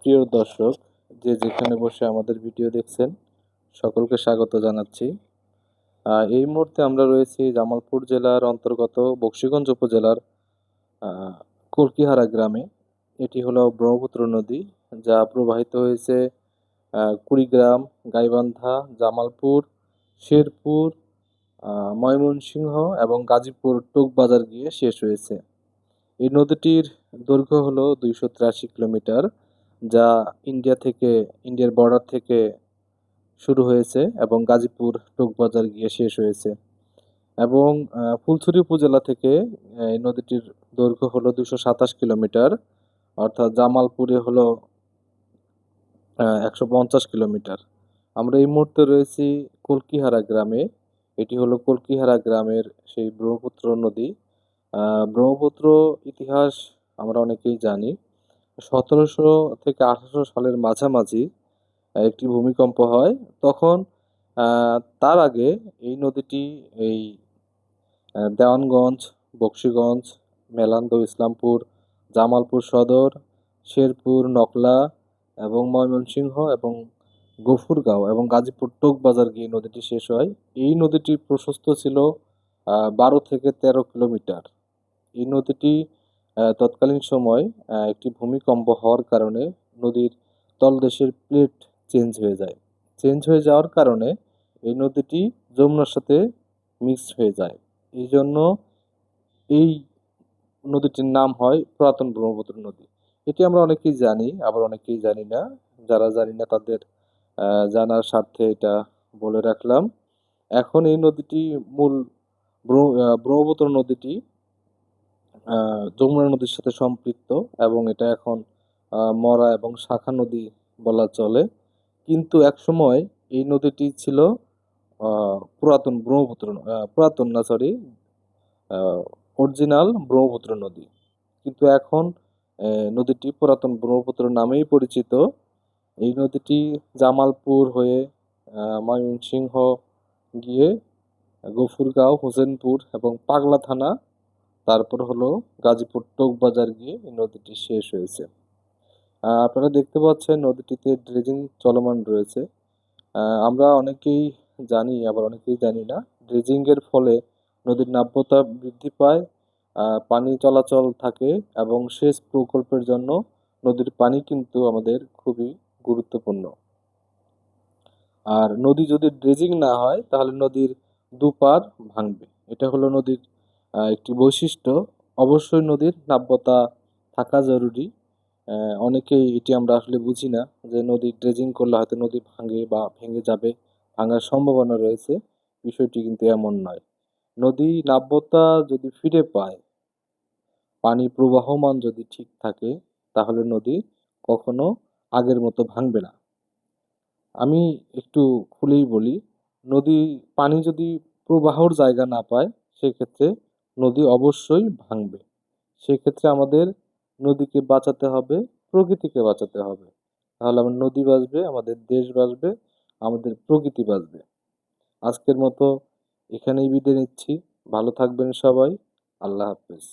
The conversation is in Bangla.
প্রিয় দর্শক, যে যেখানে বসে আমাদের ভিডিও দেখছেন, সকলকে স্বাগত জানাচ্ছি। এই মুহূর্তে আমরা রয়েছি জামালপুর জেলার অন্তর্গত বক্সিগঞ্জ উপজেলার কলকিহারা গ্রামে। এটি হলো ব্রহ্মপুত্র নদী, যা প্রবাহিত হয়েছে কুড়িগ্রাম, গাইবান্ধা, জামালপুর, শেরপুর ময়মনসিংহ এবং গাজীপুর টোকবাজার গিয়ে শেষ হয়েছে। এই নদীটির দৈর্ঘ্য হলো দুইশো কিলোমিটার। যা ইন্ডিয়া থেকে, ইন্ডিয়ার বর্ডার থেকে শুরু হয়েছে এবং গাজীপুর টোকবাজার গিয়ে শেষ হয়েছে। এবং ফুলছড়ি উপজেলা থেকে এই নদীটির দৈর্ঘ্য হলো দুশো সাতাশ কিলোমিটার, অর্থাৎ জামালপুরে হলো একশো পঞ্চাশ কিলোমিটার। আমরা এই মুহূর্তে রয়েছি কলকিহারা গ্রামে। এটি হলো কলকিহারা গ্রামের সেই ব্রহ্মপুত্র নদী। ব্রহ্মপুত্র ইতিহাস আমরা অনেকেই জানি। সতেরোশো থেকে আঠারোশো সালের মাঝামাঝি একটি ভূমিকম্প হয়। তখন তার আগে এই নদীটি, এই দেওয়ানগঞ্জ, বক্সিগঞ্জ, মেলান্দ, ইসলামপুর, জামালপুর সদর, শেরপুর, নকলা এবং ময়মনসিংহ এবং গফুরগাঁও এবং গাজীপুর টোকবাজার গিয়ে নদীটি শেষ হয়। এই নদীটি প্রশস্ত ছিল বারো থেকে তেরো কিলোমিটার। এই নদীটি তৎকালীন সময় একটি ভূমিকম্প হওয়ার কারণে নদীর তলদেশের প্লেট চেঞ্জ হয়ে যায়। চেঞ্জ হয়ে যাওয়ার কারণে এই নদীটি যমুনার সাথে মিক্স হয়ে যায়। এই জন্য এই নদীটির নাম হয় পুরাতন ব্রহ্মপুত্র নদী। এটি আমরা অনেকেই জানি, আবার অনেকেই জানি না। যারা জানি না তাদের জানার স্বার্থে এটা বলে রাখলাম। এখন এই নদীটি মূল ব্রহ্মপুত্র নদীটি যমুনা নদীর সাথে সম্পৃক্ত এবং এটা এখন মরা এবং শাখা নদী বলা চলে। কিন্তু একসময় এই নদীটি ছিল পুরাতন ব্রহ্মপুত্র পুরাতন না সরি অরিজিনাল ব্রহ্মপুত্র নদী। কিন্তু এখন নদীটি পুরাতন ব্রহ্মপুত্র নামেই পরিচিত। এই নদীটি জামালপুর হয়ে ময়মনসিংহ গিয়ে গফুরগাঁও, হোসেনপুর এবং পাগলা থানা তারপর হলো গাজীপুর টোক বাজার গিয়ে নদীটি শেষ হয়েছে। আপনারা দেখতে পাচ্ছেন নদীটিতে ড্রেজিং চলমান রয়েছে। আমরা অনেকেই জানি, আবার অনেকেই জানি না ড্রেজিংয়ের ফলে নদীর নাব্যতা বৃদ্ধি পায় পানি চলাচল থাকে এবং সেচ প্রকল্পের জন্য নদীর পানি কিন্তু আমাদের খুবই গুরুত্বপূর্ণ। আর নদী যদি ড্রেজিং না হয়, তাহলে নদীর দুপার ভাঙবে। এটা হলো নদীর একটি বৈশিষ্ট্য, অবশ্যই নদীর নাব্যতা থাকা জরুরি। অনেকেই এটি আমরা আসলে বুঝি না যে নদী ড্রেজিং করলে হয়তো নদী ভাঙে বা ভেঙে যাবে, ভাঙার সম্ভাবনা রয়েছে। বিষয়টি কিন্তু এমন নয়। নদী নাব্যতা যদি ফিরে পায়, পানি প্রবাহমান যদি ঠিক থাকে, তাহলে নদী কখনো আগের মতো ভাঙবে না। আমি একটু খুলেই বলি, নদী, পানি যদি প্রবাহর জায়গা না পায়, সেক্ষেত্রে নদী অবশ্যই ভাঙবে। সেক্ষেত্রে আমাদের নদীকে বাঁচাতে হবে, প্রকৃতিকে বাঁচাতে হবে। তাহলে আমার নদী বাঁচবে, আমাদের দেশ বাঁচবে, আমাদের প্রকৃতি বাঁচবে। আজকের মতো এখানেই বিদায় নিচ্ছি। ভালো থাকবেন সবাই। আল্লাহ হাফেজ।